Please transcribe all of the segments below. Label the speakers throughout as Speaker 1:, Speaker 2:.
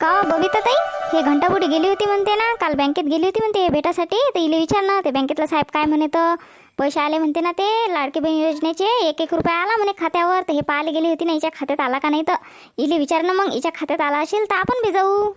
Speaker 1: का बघितलं ताई? हे घंटापुढे गेली होती म्हणते ना काल बँकेत गेली होती म्हणते भेटासाठी तर इले विचार ना ते बँकेतला साहेब काय म्हणे तर पैसे आले म्हणते ना ते लाडके बहीण योजनेचे एक एक रुपया आला म्हणे खात्यावर तर हे पाहायला गेली होती ना हिच्या खात्यात आला का नाही तर इले विचार ना मग हिच्या खात्यात आला असेल तर आपण बी जाऊ.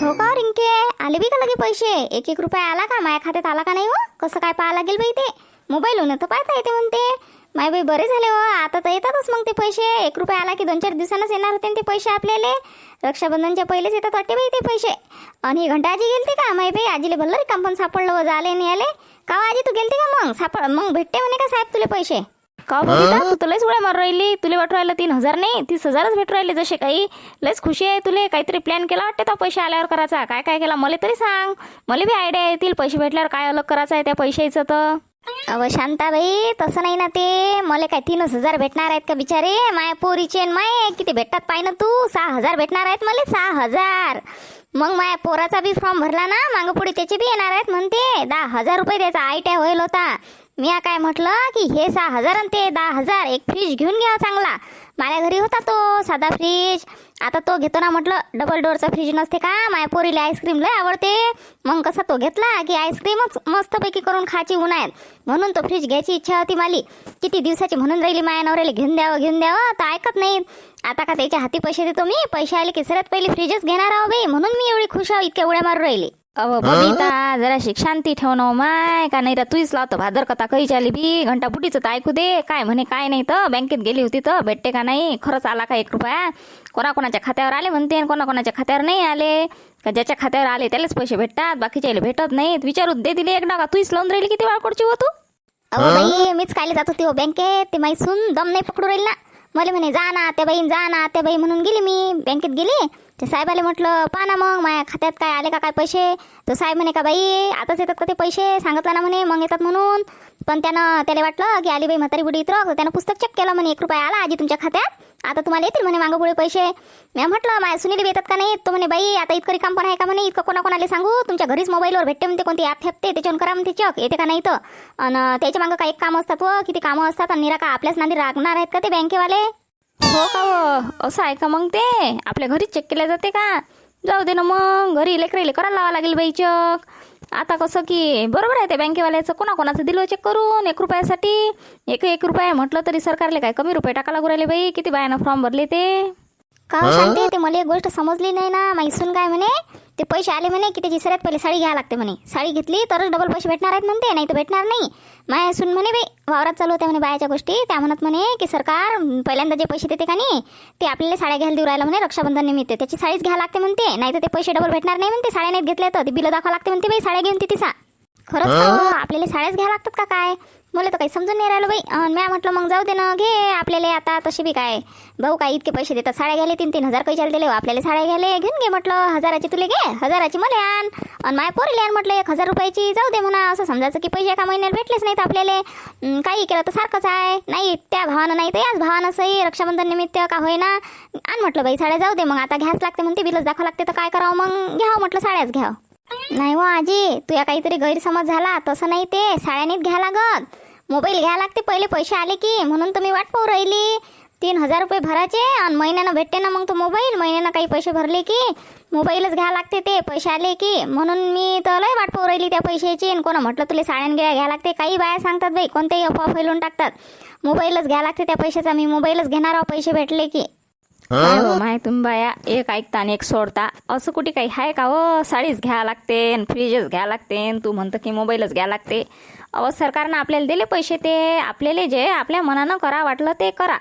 Speaker 1: हो का रिंके? आले बी का लगे पैसे? एक एक रुपया आला का? माझ्या खात्यात आला का नाही हो? कसं काय पाहा लागेल बाई ते? मोबाईलहून तर पाहता येते म्हणते. माय बाई बरे झाले हो. आता तर येतातच मग ते पैसे. एक रुपया आला की दोन चार दिवसांनाच येणार होते ते पैसे आपल्याला. रक्षाबंधनच्या पहिलेच येतात वाटते बाई ते पैसे. आणि ही घंटा आजी गेलती का माय बाई? आजीले भल्लं काम पण सापडलं व झाले नाही आले का आजी तू गेलती का मग? सापड मग भेटते म्हणे का साहेब तुले पैसे?
Speaker 2: का बघिता तू तर लयच उड्या मारू राहिली. तुला वाटू राहिलं तीन हजार नाही तीस हजारच भेटू राहिले जसे काही. लयच खुशी आहे तुले. काहीतरी प्लॅन केला वाटते तो पैसे आल्यावर करायचा. काय काय केला? मला तरी सांग. मला बी आयडिया येतील. पैसे भेटल्यावर काय अलग करायचं आहे त्या पैशाचं तर?
Speaker 1: अव शांताबाई तसं नाही ना ते. मला काय तीनच हजार भेटणार आहेत का बिचारे? माया पोरीचे न माय. किती भेटतात पाय ना तू? सहा हजार भेटणार आहेत मला सहा हजार. मग माया पोराचा बी फॉर्म भरला ना मागं पुढे त्याचे बी येणार आहेत म्हणते. दहा हजार रुपये त्याचा आय टी होईल होता. मी काय म्हटलं की हे सहा हजार आणि ते दहा हजार एक फ्रीज घेऊन घ्या चांगला. माझ्या घरी होता तो साधा फ्रीज आता तो घेतो ना म्हटलं डबल डोअरचा फ्रीज नसते का? माझ्या पोरीला आईस्क्रीम लय आवडते. मग कसा तो घेतला की आईस्क्रीमच मस्तपैकी करून खायची उन्हाळ्यात. म्हणून तो फ्रीज घ्यायची इच्छा होती माली. किती दिवसाची म्हणून राहिली माया नवऱ्याला घेऊन द्यावं घेऊन द्यावं. तर ऐकत नाहीत आता का त्याच्या हाती पैसे देतो मी? पैसे आले की सगळ्यात पहिले फ्रीजच घेणार आहो बाई म्हणून मी एवढी खुश आहो इतक्या उड्या मारून राहिली.
Speaker 2: अव बबिता जरा शांती ठेव ना हो माय. का नाही तर तुझीच लावतो भादर कथा काही चाली बी. घंटा बुटीचं तर ऐकू दे. काय म्हणे काय नाही तर. बँकेत गेली होती तर. भेटते का नाही? खरंच आला का एक रुपया? कोणाकोणाच्या खात्यावर आले म्हणते आणि कोणाकोणाच्या खात्यावर नाही आले. का ज्याच्या खात्यावर आले त्यालाच पैसे भेटतात. बाकीच्या भेटत नाहीत. विचारू दे दिले एक डागा तुझीच लावून राहिली किती वाळकोडची हो तू?
Speaker 1: अहो बाई मीच कायले जात होती हो बँकेत. ते माई सून दम नाही पकडू राहील ना. मला म्हणे जा ना त्या बाईन जा ना त्या बाई म्हणून गेली मी. बँकेत गेली. ते साहेबाले म्हटलं पहा ना मग माझ्या खात्यात काय आले का काय पैसे? तो साहेब म्हणे का बाई आताच येतात का ते पैसे? सांगितलं ना म्हणे मग येतात म्हणून. पण त्यानं त्याला वाटलं की आली बाई म्हातारी बुडी इतर त्यानं पुस्तक चेक केलं म्हणे एक रुपया आला आजी तुमच्या खात्यात आता तुम्हाला येतील म्हणे मागं पुढे पैसे. मी म्हटलं माझ्या सुनील येतात का नाही तो म्हणे बाई आता इतकं काम पण आहे का? म्हणे इतकं कोणाकोणाला सांगू? तुमच्या घरीच मोबाईलवर भेटते म्हणते कोणती ॲप फेपते त्याच्यावर करा म्हणते चक येते का नाही तर? आणि त्याच्या मागं काही काम असतात व किती कामं असतात आणि निरा का आपल्याच नांदी रागणार आहेत का ते बँकेवाले
Speaker 2: हो का व असं आहे का मग ते? आपल्या घरीच चेक केल्या जाते का? जाऊ दे ना मग. घरी लेकरेले करायला लावा लागेल बाई चेक आता कसं की बरोबर आहे ते बँकेवाल्याचं. कोणाकोणाचं दिलं चेक करून एक रुपयासाठी. एक एक रुपया म्हटलं तरी सरकारले काय कमी रुपये टाका लागू राहिले बाई? किती बायानं फॉर्म भरले ते?
Speaker 1: का हो? शांती? ते मला एक गोष्ट समजली नाही ना. मैसून काय म्हणे? ते पैसे आले म्हणे की त्याची सगळ्यात पहिले साडी घ्यावी लागते म्हणे. साडी घेतली तरच डबल पैसे भेटणार आहेत म्हणते नाही तर भेटणार नाही. माय सुन म्हणे बाई वावरात चालू होत्या म्हणे बायाच्या गोष्टी. त्या म्हणत म्हणे की सरकार पहिल्यांदा जे पैसे देते का नाही ते आपल्याला साड्या घ्यायला देऊ राहिला म्हणे रक्षाबंधन निमित्त. त्याची साडीच घ्यावी लागते म्हणते नाही तर ते पैसे डबल भेटणार नाही म्हणते. साड्या नाहीत घेतल्या तर ते बिलं दाखवा लागते म्हणते बाई साड्या घेऊन ती तिचा खरंच हो? आपल्याला साड्याच घ्यावं लागतात का काय? मला तर काही समजून नाही राहिलं बाई. आणि म्या म्हटलं मग जाऊ दे ना घे आपल्याला आता तशी बी काय. भाऊ काय इतके पैसे देतात? साड्या घ्यायला तीन तीन हजार पैशाला दिले हो. आपल्याला साड्या घ्यायला घेऊन घे म्हटलं. हजाराची तुले घे हजाराची मला आण. आणि माय पोरीला आण म्हटलं एक हजार रुपयाची जाऊ दे म्हणा. असं समजायचं की पैसे एका महिन्याला भेटलेच नाहीत आपल्याला. काही केलं तर सारखंच आहे. नाही त्या भावानं नाही तर याच भावानं सही रक्षाबंधन निमित्त का होईना. आण म्हटलं बाई साड्या जाऊ दे मग आता घ्यास लागते म्हणते बिलच दाखवा लागते तर काय करावं? मग घ्यावं म्हटलं साड्याच घ्यावं. नाही हो आजी तुया काहीतरी गैरसमज झाला. तसं नाही ते साड्यानीच घ्या लागत. मोबाईल घ्यायला लागते. पहिले पैसे आले की म्हणून तुम्ही वाट पाहू राहिली. तीन हजार रुपये भरायचे आणि महिन्यानं भेटते ना मग तो मोबाईल. महिन्यानं काही पैसे भरले की मोबाईलच घ्या लागते ते. पैसे आले की म्हणून मी तर लय वाट पाहू राहिली त्या पैशाची. आणि कोणा म्हटलं तुला साड्यांगिळ्या घ्या लागते. काही बाया सांगतात बाई कोणतेही अफवा फैलून टाकतात. मोबाईलच घ्या लागते त्या पैशाचा. मी मोबाईलच घेणार आहो पैसे भेटले की.
Speaker 2: काय हो माय तुम्ही बाया एक ऐकता आणि एक सोडता. असं कुठे काही आहे का हो? साडीच घ्या लागते आणि फ्रीजच घ्या लागते आणि तू म्हणतं की मोबाईलच घ्या लागते. अहो सरकारनं आपल्याला दिले पैसे ते. आपल्याला जे आपल्या मनानं करा वाटलं ते करा.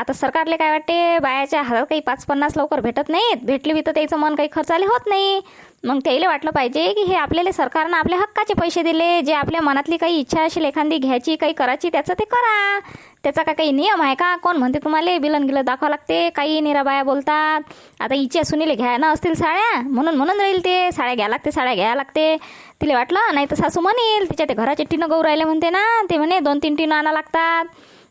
Speaker 2: आता सरकारले काय वाटते बायाच्या हातात काही पाच पन्नास लवकर भेटत नाहीत. भेटली बी तर त्याचं मन काही खर्चाले होत नाही. मग त्याला वाटलं पाहिजे की हे आपल्याला सरकारनं आपल्या हक्काचे पैसे दिले जे आपल्या मनातली काही इच्छा असेल एखादी घ्यायची काही करायची त्याचं ते करा. त्याचा का काही नियम आहे का? कोण म्हणते तुम्हाला? बिलन गिलं दाखवा लागते. काही निराबाया बोलतात. आता इच्छा सुनीले घ्या ना असतील साड्या. म्हणून म्हणून राहील ते. साड्या घ्या लागते साड्या घ्या लागते. तिला वाटलं नाही तर सासू म्हणेल तिच्या ते घराचे टिनं गहू राहिले म्हणते ना. ते म्हणे दोन तीन टिनं आणा लागतात.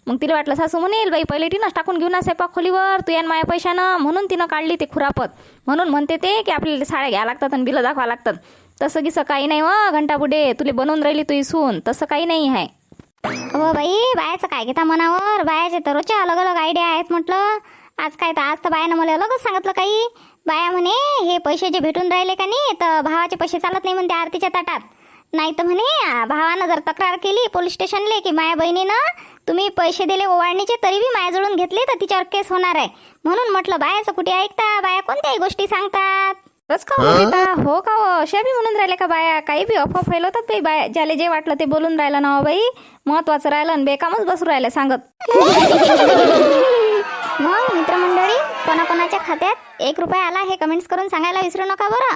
Speaker 2: मग तिला वाटलं सासू म्हणेल बाई पहिले टीनच टाकून घेऊन ना स्वयंपाक खोलीवर तू यान माया पैशानं. म्हणून तिनं काढली ते खुरापत. म्हणून म्हणते ते की आपल्याला साड्या घ्या लागतात आणि बिलं दाखवा लागतात. तसं गिसं काही नाही व घंटा बुडे तुला बनवून राहिली तू इसून. तसं काही नाही आहे.
Speaker 1: हो बाई बायाचं काय घेता मनावर? बायाचे तर रोजच्या अलग अलग आयडिया आहेत म्हटलं. आज काय तर आज तर बायानं मला अलगच सांगितलं काही. बाया म्हणे हे पैसे जे भेटून राहिले का नाही तर भावाचे पैसे चालत नाही म्हणते आरतीच्या ताटात. नाही तर म्हणे भावानं जर तक्रार केली पोलीस स्टेशनले की माया बहिणीनं तुम्ही पैसे दिले ओवाळणीचे तरी बी मायाजवळून घेतले तर तिच्यावर केस होणार आहे. म्हणून म्हटलं बायाचं कुठे ऐकता? बाया कोणत्याही गोष्टी सांगतात?
Speaker 2: बस का हो हो? का हो? अशा बी म्हणून राहिल्या का बाया? काही बी अफवा फैलवतात बाई. बाया ज्याला जे वाटलं ते बोलून राहिलं ना हो बाई. महत्वाचं राहिलं आणि बेकामच बसून राहिलं सांगत.
Speaker 1: मग मित्रमंडळी कोणाकोणाच्या खात्यात एक रुपया आला हे कमेंट्स करून सांगायला विसरू नका बरं.